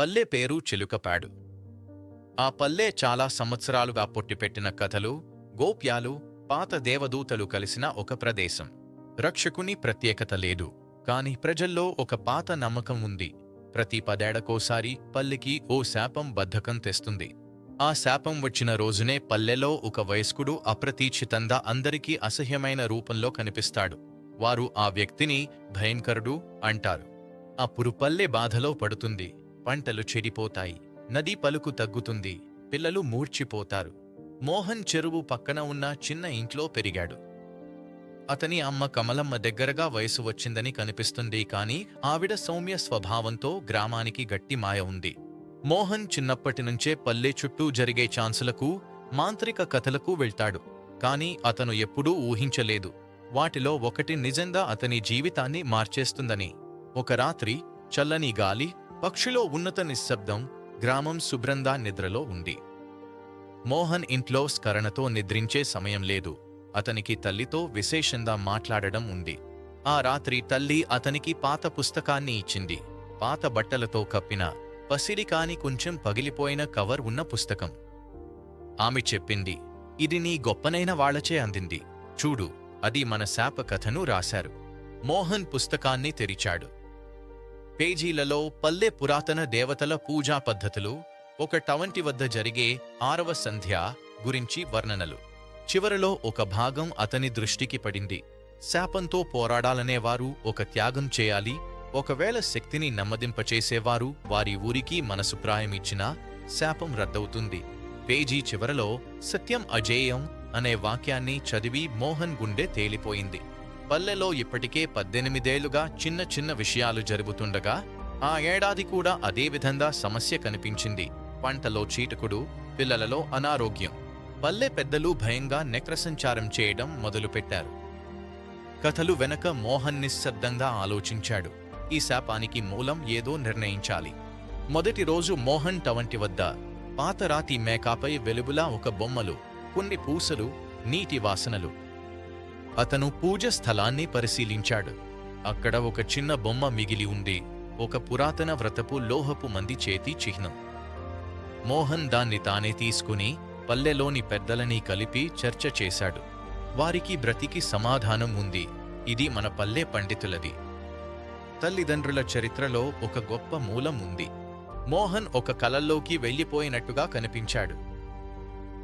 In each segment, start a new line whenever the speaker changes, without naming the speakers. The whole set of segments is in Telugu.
పల్లె పేరు చిలుకపాడు. ఆ పల్లె చాలా సంవత్సరాలుగా పొట్టిపెట్టిన కథలు గోప్యాలు పాత దేవదూతలు కలిసిన ఒక ప్రదేశం. రక్షకుని ప్రత్యేకత లేదు. కాని ప్రజల్లో ఒక పాత నమ్మకం ఉంది. ప్రతి పదేడకోసారి పల్లెకి ఓ శాపం బద్ధకం తెస్తుంది. ఆ శాపం వచ్చిన రోజునే పల్లెలో ఒక వయస్కుడు అప్రతీక్షితంగా అందరికీ అసహ్యమైన రూపంలో కనిపిస్తాడు. వారు ఆ వ్యక్తిని భయంకరుడు అంటారు. అప్పుడు పల్లె బాధలో పడుతుంది. పంటలు చెడిపోతాయి. నది పలుకు తగ్గుతుంది. పిల్లలు మూర్చిపోతారు. మోహన్ చెరువు పక్కన ఉన్న చిన్న ఇంట్లో పెరిగాడు. అతని అమ్మ కమలమ్మ దగ్గరగా వయసు వచ్చిందని కనిపిస్తుంది కాని ఆవిడ సౌమ్య స్వభావంతో గ్రామానికి గట్టి మాయ ఉంది. మోహన్ చిన్నప్పటి నుంచే పల్లె చుట్టూ జరిగే ఛాన్సులకు మాంత్రిక కథలకు వెళ్తాడు. కాని అతను ఎప్పుడూ ఊహించలేదు. వాటిలో ఒకటి నిజంగా అతని జీవితాన్ని మార్చేస్తుందని. ఒక రాత్రి చల్లని గాలి పక్షిలో ఉన్నత నిశ్శబ్దం గ్రామం శుభ్రంగా నిద్రలో ఉంది. మోహన్ ఇంట్లో స్కరణతో నిద్రించే సమయం లేదు. అతనికి తల్లితో విశేషంగా మాట్లాడడం ఉంది. ఆ రాత్రి తల్లి అతనికి పాత పుస్తకాన్ని ఇచ్చింది. పాత బట్టలతో కప్పిన పసిడి కాని కొంచెం పగిలిపోయిన కవర్ ఉన్న పుస్తకం. ఆమె చెప్పింది ఇది నీ గొప్పనైన వాళ్ళచే అందింది. చూడు అది మన శాప కథను రాశారు. మోహన్ పుస్తకాన్ని తెరిచాడు. పేజీలలో పల్లె పురాతన దేవతల పూజా పద్ధతులు ఒక టవంటి వద్ద జరిగే ఆరవ సంధ్య గురించి వర్ణనలు. చివరలో ఒక భాగం అతని దృష్టికి పడింది. శాపంతో పోరాడాలనేవారు ఒక త్యాగం చేయాలి ఒకవేళ శక్తిని నమ్మదింపచేసేవారు వారి ఊరికి మనసు ప్రాయమిచ్చినా శాపం రద్దవుతుంది. పేజీ చివరలో సత్యం అజేయం అనే వాక్యాన్ని చదివి మోహన్ గుండె తేలిపోయింది. పల్లెలో ఇప్పటికే పద్దెనిమిదేళ్ళుగా చిన్న చిన్న విషయాలు జరుగుతుండగా ఆ ఏడాది కూడా అదే విధంగా సమస్య కనిపించింది. పంటలో చీటకుడు పిల్లలలో అనారోగ్యం. పల్లె పెద్దలు భయంగా నెక్రసంచారం చేయడం మొదలుపెట్టారు. కథలు వెనక మోహన్ నిశ్శబ్దంగా ఆలోచించాడు. ఈ శాపానికి మూలం ఏదో నిర్ణయించాలి. మొదటి రోజు మోహన్ టవంటి వద్ద పాతరాతి మేకాపై వెలుగులా ఒక బొమ్మలు కొన్ని పూసలు నీటి వాసనలు. అతను పూజ స్థలాన్ని పరిశీలించాడు. అక్కడ ఒక చిన్న బొమ్మ మిగిలి ఉంది ఒక పురాతన వ్రతపు లోహపు మంది చేతి చిహ్నం. మోహన్ దాన్ని తానే తీసుకుని పల్లెలోని పెద్దలని కలిపి చర్చ చేశాడు. వారికి బ్రతికి సమాధానం ఉంది. ఇది మన పల్లె పండితులది. తల్లిదండ్రుల చరిత్రలో ఒక గొప్ప మూలం ఉంది. మోహన్ ఒక కలల్లోకి వెళ్ళిపోయినట్టుగా కనిపించాడు.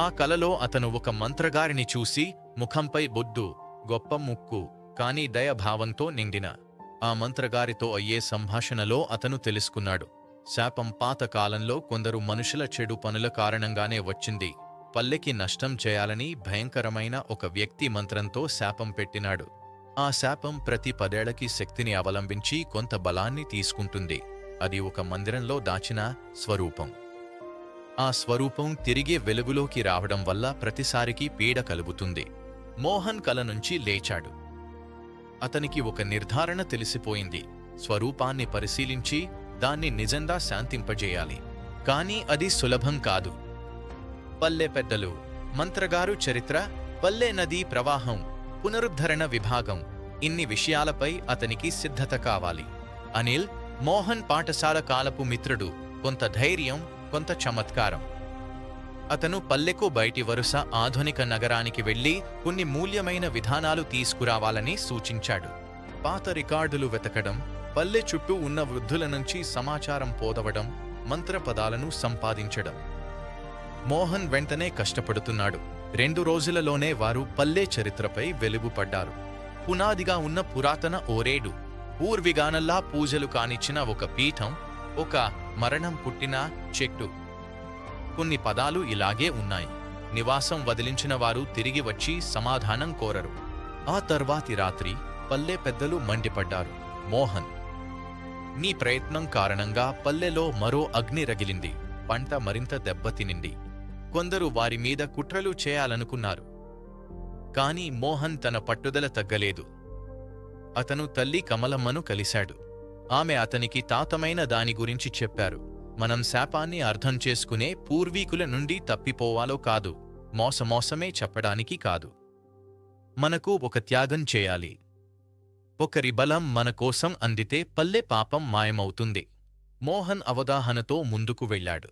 ఆ కలలో అతను ఒక మంత్రగారిని చూసి ముఖంపై బొద్దు గొప్ప ముక్కు కాని దయభావంతో నిండిన. ఆ మంత్రగారితో అయ్యే సంభాషణలో అతను తెలుసుకున్నాడు. శాపం పాత కాలంలో కొందరు మనుషుల చెడు పనుల కారణంగానే వచ్చింది. పల్లెకి నష్టం చేయాలని భయంకరమైన ఒక వ్యక్తి మంత్రంతో శాపం పెట్టినాడు. ఆ శాపం ప్రతి పదేళ్ళకి శక్తిని అవలంబించి కొంత బలాన్ని తీసుకుంటుంది. అది ఒక మందిరంలో దాచిన స్వరూపం. ఆ స్వరూపం తిరిగి వెలుగులోకి రావడం వల్ల ప్రతిసారికి పీడ కలుగుతుంది. మోహన్ కల నుంచి లేచాడు. అతనికి ఒక నిర్ధారణ తెలిసిపోయింది. స్వరూపాన్ని పరిశీలించి దాన్ని నిజంగా శాంతింపజేయాలి. కాని అది సులభం కాదు. పల్లె పెద్దలు మంత్రగారు చరిత్ర పల్లె నదీ ప్రవాహం పునరుద్ధరణ విభాగం ఇన్ని విషయాలపై అతనికి సిద్ధత కావాలి. అనిల్ మోహన్ పాఠశాల కాలపు మిత్రుడు కొంత ధైర్యం కొంత చమత్కారం. అతను పల్లెకు బయటి వరుస ఆధునిక నగరానికి వెళ్ళి కొన్ని మూల్యమైన విధానాలు తీసుకురావాలని సూచించాడు. పాత రికార్డులు వెతకడం పల్లె చుట్టూ ఉన్న వృద్ధుల నుంచి సమాచారం పోదవడం మంత్రపదాలను సంపాదించడం. మోహన్ వెంటనే కష్టపడుతున్నాడు. రెండు రోజులలోనే వారు పల్లె చరిత్రపై వెలుగుపడ్డారు. పునాదిగా ఉన్న పురాతన ఓరేడు పూర్విగానల్లా పూజలు కానిచ్చిన ఒక పీఠం ఒక మరణం పుట్టిన చెట్టు. కొన్ని పదాలు ఇలాగే ఉన్నాయి. నివాసం వదిలించిన వారు తిరిగి వచ్చి సమాధానం కోరరు. ఆ తర్వాతి రాత్రి పల్లె పెద్దలు మండిపడ్డారు. మోహన్ నీ ప్రయత్నం కారణంగా పల్లెలో మరో అగ్ని రగిలింది. పంట మరింత దెబ్బతినింది. కొందరు వారి మీద కుట్రలు చేయాలనుకున్నారు. కాని మోహన్ తన పట్టుదల తగ్గలేదు. అతను తల్లి కమలమ్మను కలిశాడు. ఆమె అతనికి తాతమైన దాని గురించి చెప్పారు. మనం శాపాన్ని అర్థం చేసుకునే పూర్వీకుల నుండి తప్పిపోవాలో కాదు మోసమోసమే చెప్పడానికి కాదు. మనకు ఒక త్యాగం చేయాలి. ఒకరి బలం మన కోసం అందితే పల్లె పాపం మాయమవుతుంది. మోహన్ అవగాహనతో ముందుకు వెళ్ళాడు.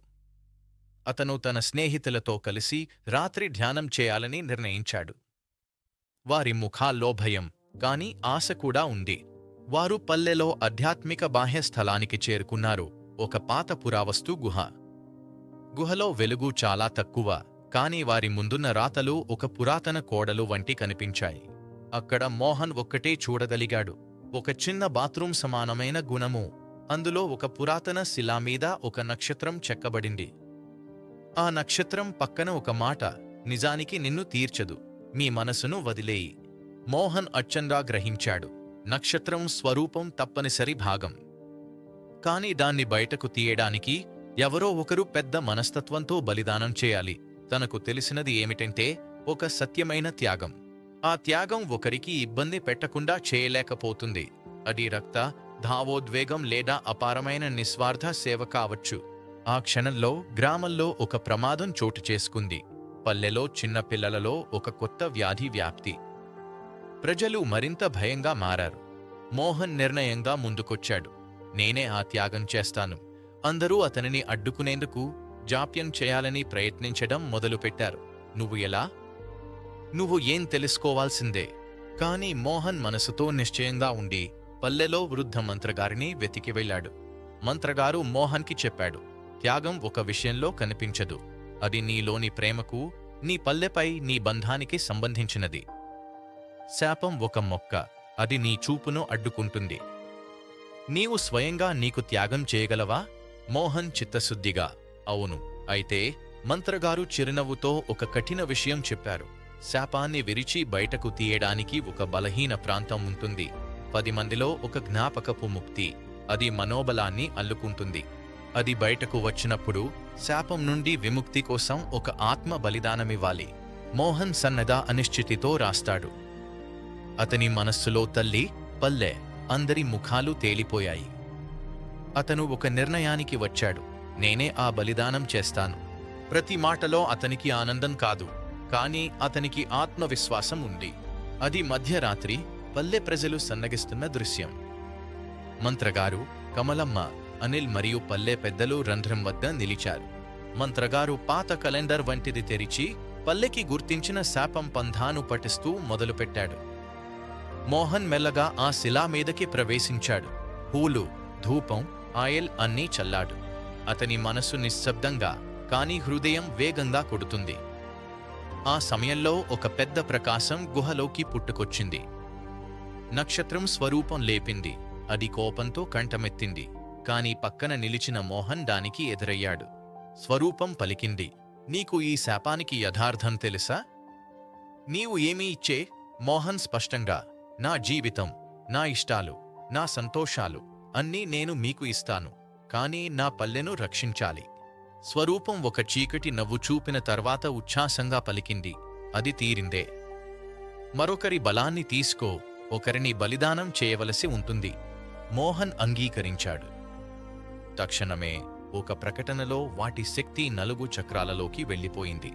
అతను తన స్నేహితులతో కలిసి రాత్రి ధ్యానం చేయాలని నిర్ణయించాడు. వారి ముఖాల్లో భయం కాని ఆశ కూడా ఉంది. వారు పల్లెలో ఆధ్యాత్మిక బాహ్య స్థలానికి చేరుకున్నారు. ఒక పాత పురావస్తు గుహ. గుహలో వెలుగు చాలా తక్కువ కాని వారి ముందున్న రాతలు ఒక పురాతన కోడలు వంటి కనిపించాయి. అక్కడ మోహన్ ఒక్కటే చూడగలిగాడు. ఒక చిన్న బాత్రూం సమానమైన గుణము. అందులో ఒక పురాతన శిలా మీద ఒక నక్షత్రం చెక్కబడింది. ఆ నక్షత్రం పక్కన ఒక మాట నిజానికి నిన్ను తీర్చదు. మీ మనసును వదిలేయి. మోహన్ అచ్చంగా గ్రహించాడు. నక్షత్రం స్వరూపం తప్పనిసరి భాగం. కాని దాన్ని బయటకు తీయడానికి ఎవరో ఒకరు పెద్ద మనస్తత్వంతో బలిదానం చేయాలి. తనకు తెలిసినది ఏమిటంటే ఒక సత్యమైన త్యాగం. ఆ త్యాగం ఒకరికి ఇబ్బంది పెట్టకుండా చేయలేకపోతుంది. అది రక్త ధావోద్వేగం లేదా అపారమైన నిస్వార్థ సేవ కావచ్చు. ఆ క్షణంలో గ్రామంలో ఒక ప్రమాదం చోటు చేసుకుంది. పల్లెలో చిన్న పిల్లలలో ఒక కొత్త వ్యాధి వ్యాప్తి. ప్రజలు మరింత భయంగా మారారు. మోహన్ నిర్ణయంగా ముందుకొచ్చాడు. నేనే ఆ త్యాగం చేస్తాను. అందరూ అతనిని అడ్డుకునేందుకు జాప్యం చేయాలని ప్రయత్నించడం మొదలుపెట్టారు. నువ్వు ఎలా? నువ్వు ఏం తెలుసుకోవాల్సిందే? కాని మోహన్ మనసుతో నిశ్చయంగా ఉండి పల్లెలో వృద్ధ మంత్రగారిని వెతికి వెళ్ళాడు. మంత్రగారు మోహన్కి చెప్పాడు త్యాగం ఒక విషయంలో కనిపించదు. అది నీలోని ప్రేమకు నీ పల్లెపై నీ బంధానికి సంబంధించినది. శాపం ఒక మొక్క. అది నీ చూపును అడ్డుకుంటుంది. నీవు స్వయంగా నీకు త్యాగం చేయగలవా? మోహన్ చిత్తశుద్ధిగా. అవును. అయితే మంత్రగారు చిరునవ్వుతో ఒక కఠిన విషయం చెప్పారు. శాపాన్ని విరిచి బయటకు తీయడానికి ఒక బలహీన ప్రాంతం ఉంటుంది. పది మందిలో ఒక జ్ఞాపకపు ముక్తి. అది మనోబలాన్ని అల్లుకుంటుంది. అది బయటకు వచ్చినప్పుడు శాపం నుండి విముక్తి కోసం ఒక ఆత్మ బలిదానమివ్వాలి. మోహన్ సన్నద అనిశ్చితితో రాస్తాడు. అతని మనస్సులో తల్లి పల్లె. అందరి ముఖాలు తేలిపోయాయి. అతను ఒక నిర్ణయానికి వచ్చాడు. నేనే ఆ బలిదానం చేస్తాను. ప్రతి మాటలో అతనికి ఆనందం కాదు. కానీ అతనికి ఆత్మవిశ్వాసం ఉంది. అది మధ్యరాత్రి పల్లె ప్రజలు సన్నగిస్తున్న దృశ్యం. మంత్రగారు కమలమ్మ అనిల్ మరియు పల్లె పెద్దలు రంధ్రం వద్ద నిలిచారు. మంత్రగారు పాత కలెండర్ వంటిది తెరిచి పల్లెకి గుర్తించిన శాపం పంధాను పఠిస్తూ మొదలుపెట్టాడు. మోహన్ మెల్లగా ఆ శిలా మీదకి ప్రవేశించాడు. పూలు ధూపం ఆయిల్ అన్నీ చల్లాడు. అతని మనసు నిశ్శబ్దంగా కాని హృదయం వేగంగా కొడుతుంది. ఆ సమయంలో ఒక పెద్ద ప్రకాశం గుహలోకి పుట్టుకొచ్చింది. నక్షత్రం స్వరూపం లేపింది. అది కోపంతో కంఠమెత్తింది. కాని పక్కన నిలిచిన మోహన్ దానికి ఎదురయ్యాడు. స్వరూపం పలికింది. నీకు ఈ శాపానికి యథార్థం తెలుసా? నీవు ఏమీ ఇచ్చే? మోహన్ స్పష్టంగా నా జీవితం నా ఇష్టాలు నా సంతోషాలు అన్నీ నేను మీకు ఇస్తాను కానీ నా పల్లెను రక్షించాలి. స్వరూపం ఒక చీకటి నవ్వు చూపిన తర్వాత ఉచ్ఛ్వాసంగా పలికింది. అది తీరిందే. మరొకరి బలాన్ని తీసుకో ఒకరిని బలిదానం చేయవలసి ఉంటుంది. మోహన్ అంగీకరించాడు. తక్షణమే ఒక ప్రకటనలో వాటి శక్తి నలుగు చక్రాలలోకి వెళ్ళిపోయింది.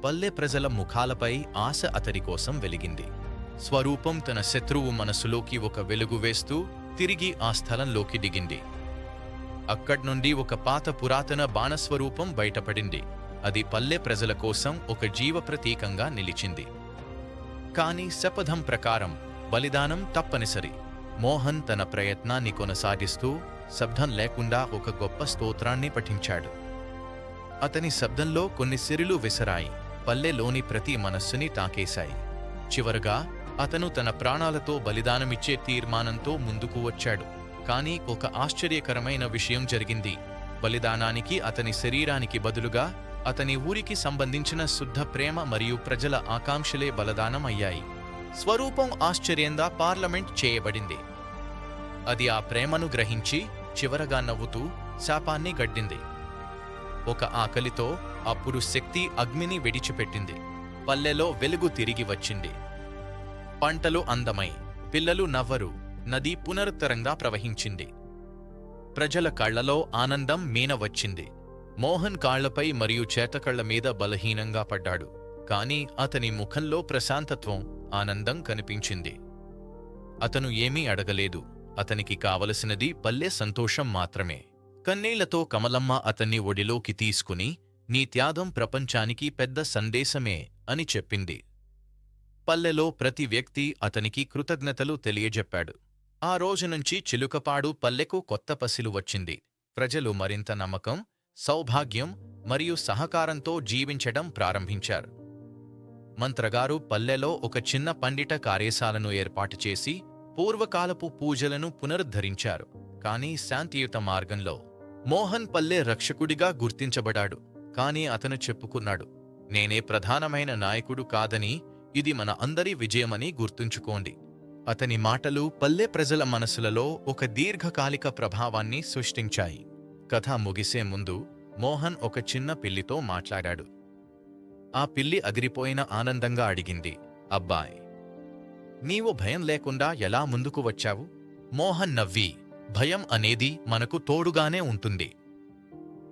పల్లె ప్రజల ముఖాలపై ఆశ అతడి కోసం వెలిగింది. స్వరూపం తన శత్రువు మనసులోకి ఒక వెలుగు వేస్తూ తిరిగి ఆ స్థలంలోకి దిగింది. అక్కడ్నుండి ఒక పాత పురాతన బాణస్వరూపం బయటపడింది. అది పల్లె ప్రజల కోసం ఒక జీవ ప్రతీకంగా నిలిచింది. కాని శపథం ప్రకారం బలిదానం తప్పనిసరి. మోహన్ తన ప్రయత్నాన్ని కొనసాగిస్తూ శబ్దం లేకుండా ఒక గొప్ప స్తోత్రాన్ని పఠించాడు. అతని శబ్దంలో కొన్ని సిరిలు విసరాయి. పల్లెలోని ప్రతి మనస్సుని తాకేశాయి. చివరగా అతను తన ప్రాణాలతో బలిదానమిచ్చే తీర్మానంతో ముందుకు వచ్చాడు. కానీ ఒక ఆశ్చర్యకరమైన విషయం జరిగింది. బలిదానానికి అతని శరీరానికి బదులుగా అతని ఊరికి సంబంధించిన శుద్ధ ప్రేమ మరియు ప్రజల ఆకాంక్షలే బలిదానం అయ్యాయి. స్వరూపం ఆశ్చర్యంగా పార్లమెంట్ చేయబడింది. అది ఆ ప్రేమను గ్రహించి చివరగా నవ్వుతూ శాపాన్ని గడ్డింది. ఒక ఆకలితో అప్పుడు శక్తి అగ్నిని విడిచిపెట్టింది. పల్లెలో వెలుగు తిరిగి వచ్చింది. పంటలు అందమై పిల్లలు నవ్వరు నది పునరుత్తరంగా ప్రవహించింది. ప్రజల కళ్ళలో ఆనందం మీన వచ్చింది. మోహన్ కాళ్ళపై మరియు చేతకళ్ళ మీద బలహీనంగా పడ్డాడు. కాని అతని ముఖంలో ప్రశాంతత్వం ఆనందం కనిపించింది. అతను ఏమీ అడగలేదు. అతనికి కావలసినది పల్లె సంతోషం మాత్రమే. కన్నీళ్ళతో కమలమ్మ అతన్ని ఒడిలోకి తీసుకుని నీ త్యాగం ప్రపంచానికి పెద్ద సందేశమే అని చెప్పింది. పల్లెలో ప్రతి వ్యక్తి అతనికి కృతజ్ఞతలు తెలియజెప్పాడు. ఆ రోజు నుంచి చిలుకపాడు పల్లెకు కొత్త పసిలు వచ్చింది. ప్రజలు మరింత నమ్మకం సౌభాగ్యం మరియు సహకారంతో జీవించడం ప్రారంభించారు. మంత్రగారు పల్లెలో ఒక చిన్న పండిట కార్యశాలను ఏర్పాటు చేసి పూర్వకాలపు పూజలను పునరుద్ధరించారు. కానీ శాంతియుత మార్గంలో మోహన్ పల్లె రక్షకుడిగా గుర్తించబడాడు. కాని అతను చెప్పుకున్నాడు నేనే ప్రధానమైన నాయకుడు కాదని ఇది మన అందరి విజయమని గుర్తుంచుకోండి. అతని మాటలు పల్లె ప్రజల మనసులలో ఒక దీర్ఘకాలిక ప్రభావాన్ని సృష్టించాయి. కథ ముగిసే ముందు మోహన్ ఒక చిన్న పిల్లితో మాట్లాడాడు. ఆ పిల్లి అదిరిపోయిన ఆనందంగా అడిగింది అబ్బాయ్ నీవు భయం లేకుండా ఎలా ముందుకు వచ్చావు? మోహన్ నవ్వి భయం అనేది మనకు తోడుగానే ఉంటుంది.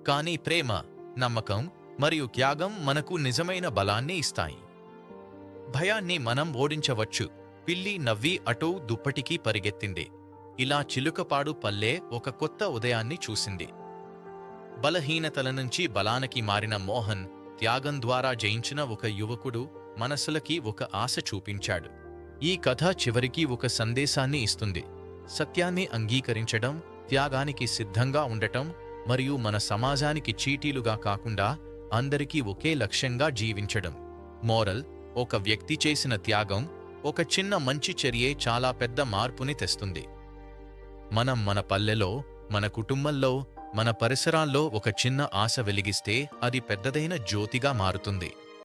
కానీ ప్రేమ నమ్మకం మరియు త్యాగం మనకు నిజమైన బలాన్ని ఇస్తాయి. భయాన్ని మనం ఓడించవచ్చు. పిల్లి నవ్వి అటూ దుప్పటికి పరిగెత్తింది. ఇలా చిలుకపాడు పల్లె ఒక కొత్త ఉదయాన్ని చూసింది. బలహీనతల నుంచి బలానికి మారిన మోహన్ త్యాగం ద్వారా జయించిన ఒక యువకుడు మనసులకి ఒక ఆశ చూపించాడు. ఈ కథ చివరికి ఒక సందేశాన్ని ఇస్తుంది. సత్యాన్ని అంగీకరించడం త్యాగానికి సిద్ధంగా ఉండటం మరియు మన సమాజానికి చీటీలుగా కాకుండా అందరికీ ఒకే లక్ష్యంగా జీవించడం. మోరల్ ఒక వ్యక్తి చేసిన త్యాగం ఒక చిన్న మంచి చర్యే చాలా పెద్ద మార్పుని తెస్తుంది. మనం మన పల్లెలో మన కుటుంబంలో మన పరిసరాల్లో ఒక చిన్న ఆశ వెలిగిస్తే అది పెద్దదైన జ్యోతిగా మారుతుంది.